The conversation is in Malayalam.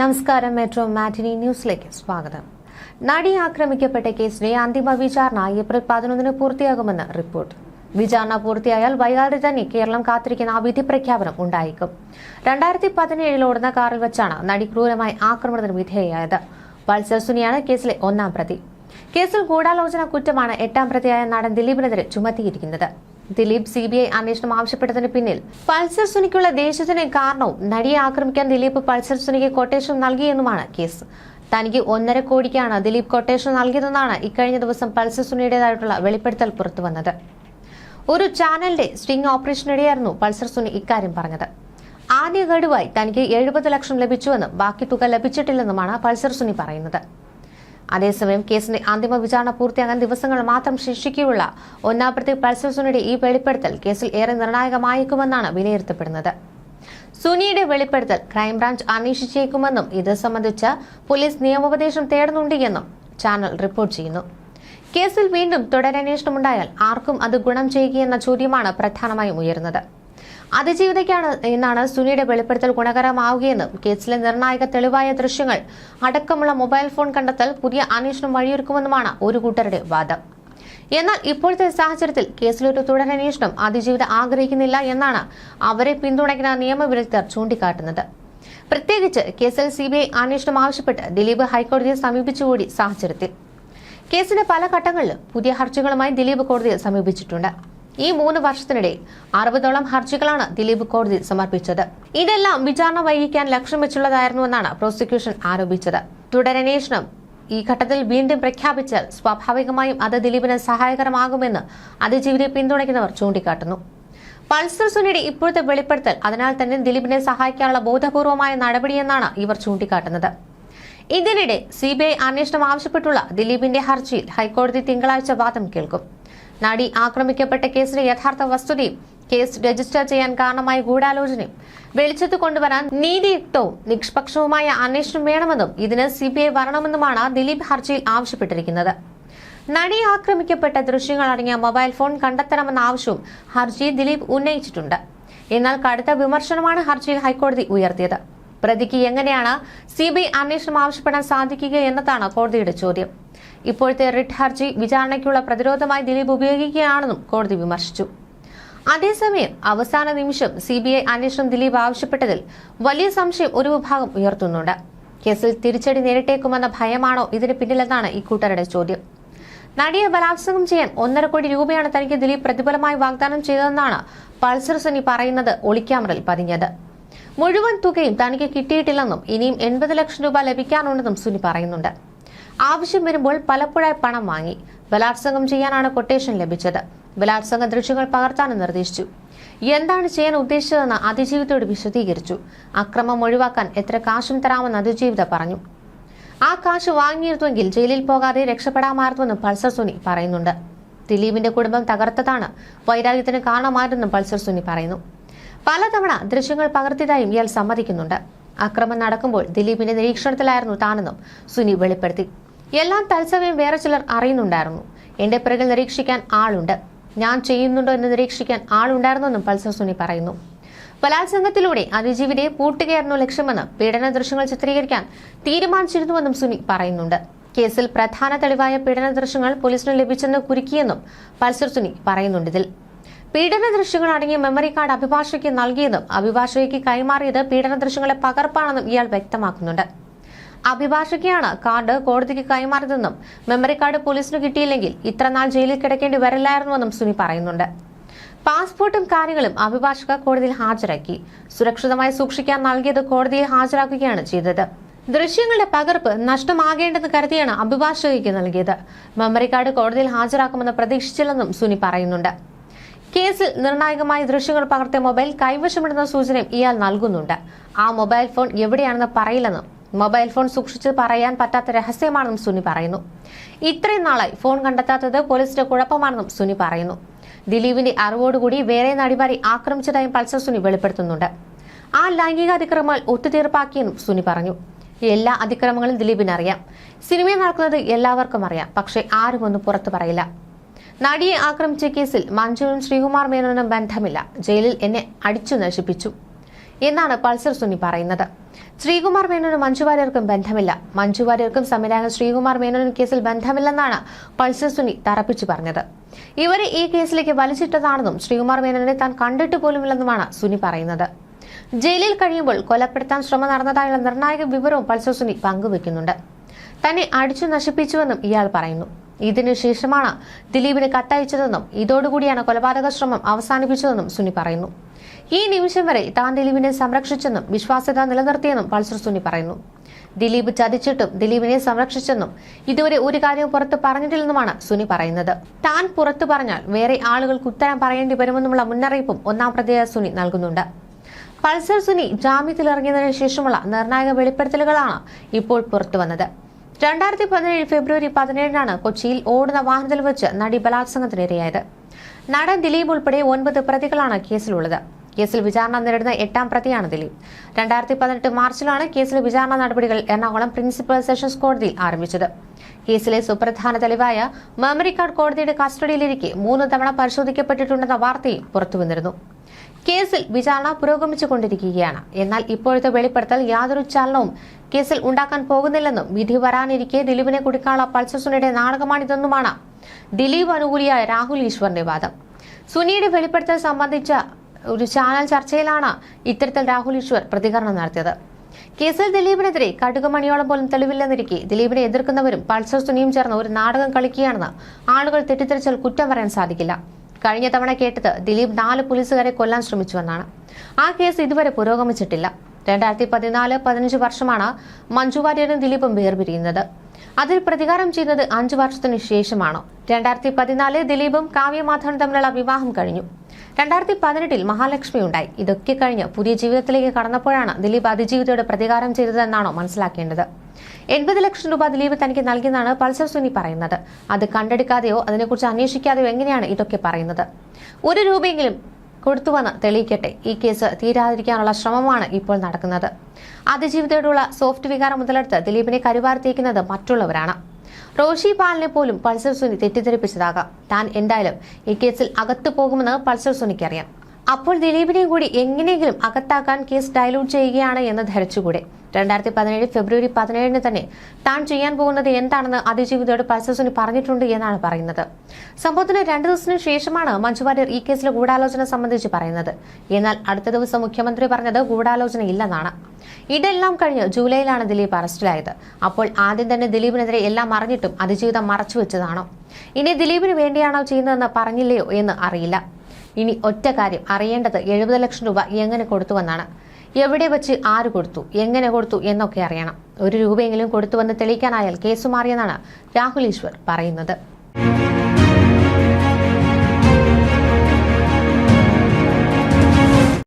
നമസ്കാരം മെട്രോ മാറ്റിനി ന്യൂസിലേക്ക് സ്വാഗതം. നടി ആക്രമിക്കപ്പെട്ട കേസിലെ അന്തിമ വിചാരണ ഏപ്രിൽ പതിനൊന്നിന് പൂർത്തിയാകുമെന്ന് റിപ്പോർട്ട്. വിചാരണ പൂർത്തിയായാൽ വൈകാതെ തന്നെ കേരളം കാത്തിരിക്കുന്ന വിധി പ്രഖ്യാപനം ഉണ്ടായേക്കും. രണ്ടായിരത്തി പതിനേഴിൽ ഓടുന്ന കാറിൽ വെച്ചാണ് നടി ക്രൂരമായി ആക്രമണത്തിന് വിധേയയായത്. പൾസർ സുനിയാണ് കേസിലെ ഒന്നാം പ്രതി. കേസിൽ ഗൂഢാലോചന കുറ്റമാണ് എട്ടാം പ്രതിയായ നടൻ ദിലീപിനെതിരെ ചുമത്തിയിരിക്കുന്നത്. ദിലീപ് സി ബി ഐ അന്വേഷണം ആവശ്യപ്പെട്ടതിന് പിന്നിൽ. പൾസർ സുനിക്കുള്ള ദേഷ്യത്തിന് കാരണവും നടിയെ ആക്രമിക്കാൻ ദിലീപ് പൾസർ സുനിക്ക് കൊട്ടേഷൻ നൽകിയെന്നുമാണ് കേസ്. തനിക്ക് ഒന്നര കോടിക്കാണ് ദിലീപ് കൊട്ടേഷൻ നൽകിയതെന്നാണ് ഇക്കഴിഞ്ഞ ദിവസം പൾസർ സുനിയുടേതായിട്ടുള്ള വെളിപ്പെടുത്തൽ പുറത്തുവന്നത്. ഒരു ചാനലിന്റെ സ്റ്റിംഗ് ഓപ്പറേഷനിടെയായിരുന്നു പൾസർ സുനി ഇക്കാര്യം പറഞ്ഞത്. ആദ്യ ഗഡുവായി തനിക്ക് എഴുപത് ലക്ഷം ലഭിച്ചുവെന്നും ബാക്കി തുക ലഭിച്ചിട്ടില്ലെന്നുമാണ് പൾസർ സുനി പറയുന്നത്. അതേസമയം കേസിന്റെ അന്തിമ വിചാരണ പൂർത്തിയാകാൻ ദിവസങ്ങൾ മാത്രം ശേഷിക്കെയുള്ള ഒന്നാം പ്രതി പൾസർ ഈ വെളിപ്പെടുത്തൽ കേസിൽ ഏറെ നിർണായകമായേക്കുമെന്നാണ് വിലയിരുത്തപ്പെടുന്നത്. സുനിയുടെ വെളിപ്പെടുത്തൽ ക്രൈംബ്രാഞ്ച് അന്വേഷിച്ചേക്കുമെന്നും ഇത് സംബന്ധിച്ച് പോലീസ് നിയമോപദേശം തേടുന്നുണ്ടെന്നും ചാനൽ റിപ്പോർട്ട് ചെയ്യുന്നു. കേസിൽ വീണ്ടും തുടരന്വേഷണമുണ്ടായാൽ ആർക്കും അത് ഗുണം ചെയ്യുകയെന്ന ചോദ്യമാണ് പ്രധാനമായും ഉയരുന്നത്. അതിജീവിതയ്ക്കാണ് എന്നാണ് സുനിയുടെ വെളിപ്പെടുത്തൽ ഗുണകരമാവുകയെന്നും കേസിലെ നിർണായക തെളിവായ ദൃശ്യങ്ങൾ അടക്കമുള്ള മൊബൈൽ ഫോൺ കണ്ടെത്തൽ പുതിയ അന്വേഷണം വഴിയൊരുക്കുമെന്നുമാണ് ഒരു കൂട്ടരുടെ വാദം. എന്നാൽ ഇപ്പോഴത്തെ സാഹചര്യത്തിൽ കേസിലൊരു തുടരന്വേഷണം അതിജീവിത ആഗ്രഹിക്കുന്നില്ല എന്നാണ് അവരെ പിന്തുണയ്ക്കുന്ന നിയമവിദഗ്ധർ ചൂണ്ടിക്കാട്ടുന്നത്. പ്രത്യേകിച്ച് കേസിൽ സി ബി ഐ അന്വേഷണം ആവശ്യപ്പെട്ട് ദിലീപ് ഹൈക്കോടതിയെ സമീപിച്ചുകൂടി സാഹചര്യത്തിൽ. കേസിന്റെ പല ഘട്ടങ്ങളിലും പുതിയ ഹർജികളുമായി ദിലീപ് കോടതിയെ സമീപിച്ചിട്ടുണ്ട്. ഈ മൂന്ന് വർഷത്തിനിടെ അറുപതോളം ഹർജികളാണ് ദിലീപ് കോടതിയിൽ സമർപ്പിച്ചത്. ഇതെല്ലാം വിചാരണ വൈകിക്കാൻ ലക്ഷ്യം വെച്ചുള്ളതായിരുന്നുവെന്നാണ് പ്രോസിക്യൂഷൻ ആരോപിച്ചത്. തുടരന്വേഷണം ഈ ഘട്ടത്തിൽ വീണ്ടും പ്രഖ്യാപിച്ചാൽ സ്വാഭാവികമായും അത് ദിലീപിന് സഹായകരമാകുമെന്ന് അതിജീവിനെ പിന്തുണയ്ക്കുന്നവർ ചൂണ്ടിക്കാട്ടുന്നു. പൾസർ സുനിയുടെ ഇപ്പോഴത്തെ വെളിപ്പെടുത്തൽ അതിനാൽ തന്നെ ദിലീപിനെ സഹായിക്കാനുള്ള ബോധപൂർവമായ നടപടിയെന്നാണ് ഇവർ ചൂണ്ടിക്കാട്ടുന്നത്. ഇതിനിടെ സിബിഐ അന്വേഷണം ആവശ്യപ്പെട്ടുള്ള ദിലീപിന്റെ ഹർജിയിൽ ഹൈക്കോടതി തിങ്കളാഴ്ച വാദം കേൾക്കും. നടി ആക്രമിക്കപ്പെട്ട കേസിലെ യഥാർത്ഥ വസ്തുതയും കേസ് രജിസ്റ്റർ ചെയ്യാൻ കാരണമായ ഗൂഢാലോചനയും വെളിച്ചത്ത് കൊണ്ടുവരാൻ നീതിയുക്തവും നിഷ്പക്ഷവുമായ അന്വേഷണം വേണമെന്നും ഇതിന് സിബിഐ വരണമെന്നുമാണ് ദിലീപ് ഹർജിയിൽ ആവശ്യപ്പെട്ടിരിക്കുന്നത്. നടി ആക്രമിക്കപ്പെട്ട ദൃശ്യങ്ങൾ അടങ്ങിയ മൊബൈൽ ഫോൺ കണ്ടെത്തണമെന്ന ആവശ്യവും ഹർജി ദിലീപ് ഉന്നയിച്ചിട്ടുണ്ട്. എന്നാൽ കടുത്ത വിമർശനമാണ് ഹർജിയിൽ ഹൈക്കോടതി ഉയർത്തിയത്. പ്രതിക്ക് എങ്ങനെയാണ് സി ബി അന്വേഷണം ആവശ്യപ്പെടാൻ സാധിക്കുക എന്നതാണ് കോടതിയുടെ ചോദ്യം. ഇപ്പോഴത്തെ റിട്ട് ഹർജി വിചാരണയ്ക്കുള്ള പ്രതിരോധമായി ദിലീപ് ഉപയോഗിക്കുകയാണെന്നും കോടതി വിമർശിച്ചു. അതേസമയം അവസാന നിമിഷം സി ബി ഐ അന്വേഷണം ദിലീപ് ആവശ്യപ്പെട്ടതിൽ വലിയ സംശയം ഒരു വിഭാഗം ഉയർത്തുന്നുണ്ട്. കേസിൽ തിരിച്ചടി നേരിട്ടേക്കുമെന്ന ഭയമാണോ ഇതിന് പിന്നിലെന്നാണ് ഇക്കൂട്ടരുടെ ചോദ്യം. നടിയെ ബലാത്സംഗം ചെയ്യാൻ ഒന്നര കോടി രൂപയാണ് തനിക്ക് ദിലീപ് പ്രതിഫലമായി വാഗ്ദാനം ചെയ്തതെന്നാണ് പൾസർ സനി പറയുന്നത് ഒളിക്യാമറയിൽ പതിഞ്ഞത്. മുഴുവൻ തുകയും തനിക്ക് കിട്ടിയിട്ടില്ലെന്നും ഇനിയും എൺപത് ലക്ഷം രൂപ ലഭിക്കാനുണ്ടെന്നും സുനി പറയുന്നുണ്ട്. ആവശ്യം വരുമ്പോൾ പലപ്പോഴായി പണം വാങ്ങി. ബലാത്സംഗം ചെയ്യാനാണ് കൊട്ടേഷൻ ലഭിച്ചത്. ബലാത്സംഗ ദൃശ്യങ്ങൾ പകർത്താനും നിർദ്ദേശിച്ചു. എന്താണ് ചെയ്യാൻ ഉദ്ദേശിച്ചതെന്ന് അതിജീവിതയോട് വിശദീകരിച്ചു. അക്രമം ഒഴിവാക്കാൻ എത്ര കാശും തരാമെന്ന് അതിജീവിത പറഞ്ഞു. ആ കാശ് വാങ്ങിയിരുന്നുവെങ്കിൽ ജയിലിൽ പോകാതെ രക്ഷപ്പെടാമായിരുന്നുവെന്നും പൾസർ സുനി പറയുന്നുണ്ട്. ദിലീപിന്റെ കുടുംബം തകർത്തതാണ്. വൈരാഗ്യത്തിന് കാരണമായിരുന്നെന്നും പൾസർ സുനി പറയുന്നു. പലതവണ ദൃശ്യങ്ങൾ പകർത്തിയതായും ഇയാൾ സമ്മതിക്കുന്നുണ്ട്. അക്രമം നടക്കുമ്പോൾ ദിലീപിന്റെ നിരീക്ഷണത്തിലായിരുന്നു താനെന്നും സുനി വെളിപ്പെടുത്തി. എല്ലാം തത്സമയം വേറെ ചിലർ അറിയുന്നുണ്ടായിരുന്നു. എന്റെ പിറകിൽ നിരീക്ഷിക്കാൻ ആളുണ്ട്. ഞാൻ ചെയ്യുന്നുണ്ടോ എന്ന് നിരീക്ഷിക്കാൻ ആളുണ്ടായിരുന്നെന്നും പൾസർ സുനി പറയുന്നു. ബലാത്സംഗത്തിലൂടെ അതിജീവിതയെ പൂട്ടുകയായിരുന്നു ലക്ഷ്യമെന്ന് പീഡന ദൃശ്യങ്ങൾ ചിത്രീകരിക്കാൻ തീരുമാനിച്ചിരുന്നുവെന്നും സുനി പറയുന്നുണ്ട്. കേസിൽ പ്രധാന തെളിവായ പീഡന ദൃശ്യങ്ങൾ പോലീസിന് ലഭിച്ചെന്ന് കുരുക്കിയെന്നും പൾസർ സുനി പറയുന്നുണ്ട് ഇതിൽ. പീഡന ദൃശ്യങ്ങൾ അടങ്ങിയ മെമ്മറി കാർഡ് അഭിഭാഷകയ്ക്ക് നൽകിയതും അഭിഭാഷകയ്ക്ക് കൈമാറിയത് പീഡന ദൃശ്യങ്ങളെ പകർപ്പാണെന്നും ഇയാൾ വ്യക്തമാക്കുന്നുണ്ട്. അഭിഭാഷകയാണ് കാർഡ് കോടതിക്ക് കൈമാറിയതെന്നും മെമ്മറി കാർഡ് പോലീസിന് കിട്ടിയില്ലെങ്കിൽ ഇത്രനാൾ ജയിലിൽ കിടക്കേണ്ടി വരില്ലായിരുന്നുവെന്നും സുനി പറയുന്നുണ്ട്. പാസ്പോർട്ടും കാര്യങ്ങളും അഭിഭാഷക കോടതിയിൽ ഹാജരാക്കി. സുരക്ഷിതമായി സൂക്ഷിക്കാൻ നൽകിയത് കോടതിയിൽ ഹാജരാക്കുകയാണ് ചെയ്തത്. ദൃശ്യങ്ങളുടെ പകർപ്പ് നഷ്ടമാകേണ്ടെന്ന് കരുതിയാണ് അഭിഭാഷകയ്ക്ക് നൽകിയത്. മെമ്മറി കാർഡ് കോടതിയിൽ ഹാജരാക്കുമെന്ന് പ്രതീക്ഷിച്ചില്ലെന്നും സുനി പറയുന്നുണ്ട്. കേസിൽ നിർണായകമായ ദൃശ്യങ്ങൾ പകർത്തിയ മൊബൈൽ കൈവശമിടുന്ന സൂചനയും ഇയാൾ നൽകുന്നുണ്ട്. ആ മൊബൈൽ ഫോൺ എവിടെയാണെന്ന് പറയില്ലെന്നും മൊബൈൽ ഫോൺ സൂക്ഷിച്ച് പറയാൻ പറ്റാത്ത രഹസ്യമാണെന്നും സുനി പറയുന്നു. ഇത്രയും നാളായി ഫോൺ കണ്ടെത്താത്തത് പോലീസിന്റെ കുഴപ്പമാണെന്നും സുനി പറയുന്നു. ദിലീപിന്റെ അറിവോടുകൂടി വേറെ നടിമാരെ ആക്രമിച്ചതായും പൾസർ സുനി വെളിപ്പെടുത്തുന്നുണ്ട്. ആ ലൈംഗിക അതിക്രമങ്ങൾ ഒത്തുതീർപ്പാക്കിയെന്നും സുനി പറഞ്ഞു. എല്ലാ അതിക്രമങ്ങളും ദിലീപിനറിയാം. സിനിമയിൽ നടക്കുന്നത് എല്ലാവർക്കും അറിയാം പക്ഷേ ആരും ഒന്നും പുറത്തു പറയില്ല. നടിയെ ആക്രമിച്ച കേസിൽ മഞ്ജുവും ശ്രീകുമാർ മേനോനും ബന്ധമില്ല. ജയിലിൽ എന്നെ അടിച്ചു നശിപ്പിച്ചു. എന്നാണ് പൾസർ സുനി പറയുന്നത്. ശ്രീകുമാർ മേനോനും മഞ്ജു വാര്യർക്കും ബന്ധമില്ല. മഞ്ജു വാര്യർക്കും സംവിധായകൻ ശ്രീകുമാർ മേനോനും കേസിൽ ബന്ധമില്ലെന്നാണ് പൾസർ സുനി തറപ്പിച്ചു പറഞ്ഞത്. ഇവരെ ഈ കേസിലേക്ക് വലിച്ചിട്ടതാണെന്നും ശ്രീകുമാർ മേനോനെ താൻ കണ്ടിട്ട് പോലുമില്ലെന്നുമാണ് സുനി പറയുന്നത്. ജയിലിൽ കഴിയുമ്പോൾ കൊലപ്പെടുത്താൻ ശ്രമം നടന്നതായുള്ള നിർണായക വിവരവും പൾസർ സുനി പങ്കുവെക്കുന്നുണ്ട്. തന്നെ അടിച്ചു നശിപ്പിച്ചുവെന്നും ഇയാൾ പറയുന്നു. ഇതിനു ശേഷമാണ് ദിലീപിന് കത്തയച്ചതെന്നും ഇതോടുകൂടിയാണ് കൊലപാതക ശ്രമം അവസാനിപ്പിച്ചതെന്നും സുനി പറയുന്നു. ഈ നിമിഷം വരെ താൻ ദിലീപിനെ സംരക്ഷിച്ചെന്നും വിശ്വാസ്യത നിലനിർത്തിയെന്നും പൾസർ സുനി പറയുന്നു. ദിലീപ് ചതിച്ചിട്ടും ദിലീപിനെ സംരക്ഷിച്ചെന്നും ഇതുവരെ ഒരു കാര്യവും പുറത്ത് പറഞ്ഞിട്ടില്ലെന്നുമാണ് സുനി പറയുന്നത്. താൻ പുറത്തു പറഞ്ഞാൽ വേറെ ആളുകൾക്ക് ഉത്തരം പറയേണ്ടി വരുമെന്നുമുള്ള മുന്നറിയിപ്പും ഒന്നാം പ്രതിയ സുനി നൽകുന്നുണ്ട്. പൾസർ സുനി ജാമ്യത്തിലിറങ്ങിയതിനു ശേഷമുള്ള നിർണായക വെളിപ്പെടുത്തലുകളാണ് ഇപ്പോൾ പുറത്തുവന്നത്. രണ്ടായിരത്തി പതിനേഴ് ഫെബ്രുവരി പതിനേഴിനാണ് കൊച്ചിയിൽ ഓടുന്ന വാഹനത്തിൽ വെച്ച് നടി ബലാത്സംഗത്തിനിരയായത്. നടൻ ദിലീപ് ഉൾപ്പെടെ ഒൻപത് പ്രതികളാണ് കേസിലുള്ളത്. കേസിൽ വിചാരണ നേരിടുന്ന എട്ടാം പ്രതിയാണ് ദിലീപ്. രണ്ടായിരത്തി പതിനെട്ട് മാർച്ചിലാണ് കേസിലെ വിചാരണ നടപടികൾ എറണാകുളം പ്രിൻസിപ്പൽ സെഷൻസ് കോടതിയിൽ ആരംഭിച്ചത്. കേസിലെ സുപ്രധാന തെളിവായ മെമ്മറി കാർഡ് കോടതിയുടെ കസ്റ്റഡിയിലിരിക്കെ മൂന്ന് തവണ പരിശോധിക്കപ്പെട്ടിട്ടുണ്ടെന്ന വാർത്തയും പുറത്തുവന്നിരുന്നു. കേസിൽ വിചാരണ പുരോഗമിച്ചുകൊണ്ടിരിക്കുകയാണ്. എന്നാൽ ഇപ്പോഴത്തെ വെളിപ്പെടുത്തൽ യാതൊരു ചലനവും കേസിൽ ഉണ്ടാക്കാൻ പോകുന്നില്ലെന്നും വിധി വരാനിരിക്കെ ദിലീപിനെ കുടിക്കാനുള്ള പൾസസുനയുടെ നാടകമാണിതെന്നുമാണ് ദിലീപ് അനുകൂലിയായ രാഹുൽ ഈശ്വറിന്റെ വാദം. സുനിയുടെ വെളിപ്പെടുത്തൽ സംബന്ധിച്ച ഒരു ചാനൽ ചർച്ചയിലാണ് ഇത്തരത്തിൽ രാഹുൽ ഈശ്വർ പ്രതികരണം നടത്തിയത്. കേസിൽ ദിലീപിനെതിരെ കടുകുമണിയോളം പോലും തെളിവില്ലെന്നിരിക്കെ ദിലീപിനെ എതിർക്കുന്നവരും പൾസർ സുനിയും ചേർന്ന് ഒരു നാടകം കളിക്കുകയാണെന്ന് ആളുകൾ തെറ്റിദ്ധരിച്ചാൽ കുറ്റം പറയാൻ സാധിക്കില്ല. കഴിഞ്ഞ തവണ കേട്ടത് ദിലീപ് നാല് പോലീസുകാരെ കൊല്ലാൻ ശ്രമിച്ചുവെന്നാണ്. ആ കേസ് ഇതുവരെ പുരോഗമിച്ചിട്ടില്ല. രണ്ടായിരത്തി പതിനാല് പതിനഞ്ച് വർഷമാണ് മഞ്ജു വാര്യരും ദിലീപും വേർപിരിയുന്നത്. അതിൽ പ്രതികാരം ചെയ്യുന്നത് അഞ്ചു വർഷത്തിനു ശേഷമാണ്. രണ്ടായിരത്തി പതിനാല് ദിലീപും കാവ്യമാധവനും തമ്മിലുള്ള വിവാഹം കഴിഞ്ഞു. രണ്ടായിരത്തി പതിനെട്ടിൽ മഹാലക്ഷ്മി ഉണ്ടായി. ഇതൊക്കെ കഴിഞ്ഞ് പുതിയ ജീവിതത്തിലേക്ക് കടന്നപ്പോഴാണ് ദിലീപ് അതിജീവിതയുടെ പ്രതികാരം ചെയ്തതെന്നാണോ മനസ്സിലാക്കേണ്ടത്. എൺപത് ലക്ഷം രൂപ ദിലീപ് തനിക്ക് നൽകിയെന്നാണ് പൾസർ സുനി പറയുന്നത്. അത് കണ്ടെടുക്കാതെയോ അതിനെക്കുറിച്ച് അന്വേഷിക്കാതെയോ എങ്ങനെയാണ് ഇതൊക്കെ പറയുന്നത്? ഒരു രൂപയെങ്കിലും കൊടുത്തുവെന്ന് തെളിയിക്കട്ടെ. ഈ കേസ് തീരാതിരിക്കാനുള്ള ശ്രമമാണ് ഇപ്പോൾ നടക്കുന്നത്. അതിജീവിതയോടുള്ള സോഫ്റ്റ് വികാരം മുതലെടുത്ത് ദിലീപിനെ കരുവാർത്തിയിക്കുന്നത് മറ്റുള്ളവരാണ്. റോഷി പാലിനെ പോലും പൾസർ സുനി തെറ്റിദ്ധരിപ്പിച്ചതാകാം. താൻ എന്തായാലും ഈ കേസിൽ അകത്തു പോകുമെന്ന് പൾസർ സുനിക്ക് അറിയാം. അപ്പോൾ ദിലീപിനെയും കൂടി എങ്ങനെയെങ്കിലും അകത്താക്കാൻ കേസ് ഡയലൂട്ട് ചെയ്യുകയാണ് എന്ന് ധരിച്ചുകൂടെ? രണ്ടായിരത്തി പതിനേഴ് ഫെബ്രുവരി പതിനേഴിന് തന്നെ താൻ ചെയ്യാൻ പോകുന്നത് എന്താണെന്ന് അതിജീവിതയോട് പൾസർ പറഞ്ഞിട്ടുണ്ട് എന്നാണ് പറയുന്നത്. സംഭവത്തിന് രണ്ടു ദിവസത്തിനു ശേഷമാണ് മഞ്ജു വാര്യർ ഈ കേസിലെ ഗൂഢാലോചന സംബന്ധിച്ച് പറയുന്നത്. എന്നാൽ അടുത്ത ദിവസം മുഖ്യമന്ത്രി പറഞ്ഞത് ഗൂഢാലോചന ഇല്ലെന്നാണ് ഇതെല്ലാം കഴിഞ്ഞ് ജൂലൈയിലാണ് ദിലീപ് അറസ്റ്റിലായത്. അപ്പോൾ ആദ്യം തന്നെ ദിലീപിനെതിരെ എല്ലാം അറിഞ്ഞിട്ടും അതിജീവിതം മറച്ചു വെച്ചതാണോ? ഇനി ദിലീപിന് വേണ്ടിയാണോ ചെയ്യുന്നതെന്ന് പറഞ്ഞില്ലയോ എന്ന് അറിയില്ല. ഇനി ഒറ്റ കാര്യം അറിയേണ്ടത് എഴുപത് ലക്ഷം രൂപ എങ്ങനെ കൊടുത്തുവെന്നാണ്. എവിടെ വെച്ച് ആര് കൊടുത്തു എങ്ങനെ കൊടുത്തു എന്നൊക്കെ അറിയണം. ഒരു രൂപയെങ്കിലും കൊടുത്തുവെന്ന് തെളിയിക്കാനായാൽ കേസ് മാറിയെന്നാണ് രാഹുൽ ഈശ്വർ പറയുന്നത്.